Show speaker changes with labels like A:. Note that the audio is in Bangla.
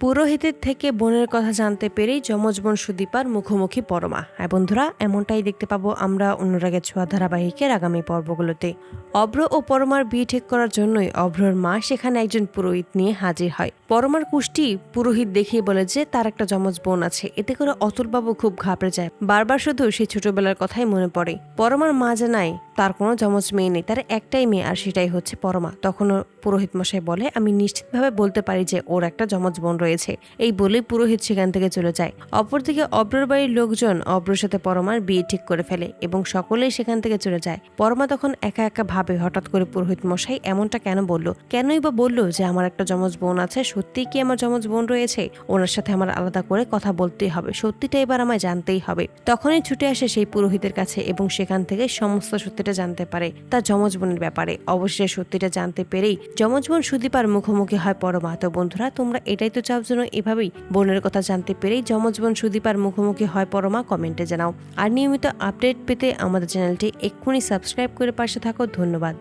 A: পুরোহিতের থেকে বোনের কথা জানতে পেরেই যমজ বোন সুদীপার মুখোমুখি পরমা। হ্যাঁ বন্ধুরা, এমনটাই দেখতে পাবো আমরা অনুরাগের ছোঁয়া ধারাবাহিকের আগামী পর্বগুলোতে। অভ্র ও পরমার বিয়ে ঠিক করার জন্যই অভ্রর মা সেখানে একজন পুরোহিত নিয়ে হাজির হয়। পরমার কুষ্টি পুরোহিত দেখিয়ে বলে যে তার একটা যমজ বোন আছে, এতে করে অতুলবাবু খুব ঘাবড়ে যায়। বারবার শুধু সেই ছোটবেলার কথাই মনে পড়ে। পরমার মা জানায়, তার কোনো যমজ মেয়ে নেই, তার একটাই মেয়ে, আর সেটাই হচ্ছে পরমা। তখনও পুরোহিত মশাই বলে, আমি নিশ্চিতভাবে বলতে পারি যে ওর একটা যমজ বোন রয়েছে এই বলেই পুরোহিত সেখান থেকে চলে যায়। অপরদিকে অব্রর বাড়ির লোকজন অব্রর সাথে পরমার বিয়ে ঠিক করে ফেলে এবং সকলেই সেখান থেকে চলে যায়। পরমা তখন একা একা ভাবে হঠাৎ করে পুরোহিত মশাই এমনটা কেন বলল? কেনই বা বলল যে আমার একটা যমজ বোন আছে, সত্যিই কি আমার যমজ বোন রয়েছে? ওনার সাথে আমার আলাদা করে কথা বলতেই হবে, সত্যিটা এবার আমায় জানতেই হবে। তখনই ছুটে আসে সেই পুরোহিতের কাছে এবং সেখান থেকে সমস্ত সত্যিটা জানতে পারে তার যমজ বোনের ব্যাপারে। অবশ্যই সত্যিটা জানতে পেরেই যমজ বোন সুদীপার মুখোমুখি হয় পরমা। তো বন্ধুরা, তোমরা এটাই তো চাও যেন এভাবেই বোনের কথা জানতে পেরেই যমজ বোন সুদীপার মুখোমুখি হয় পরমা কমেন্টে জানাও। আর নিয়মিত আপডেট পেতে আমাদের চ্যানেলটি এক্ষুনি সাবস্ক্রাইব করে পাশে থাকো। ধন্যবাদ।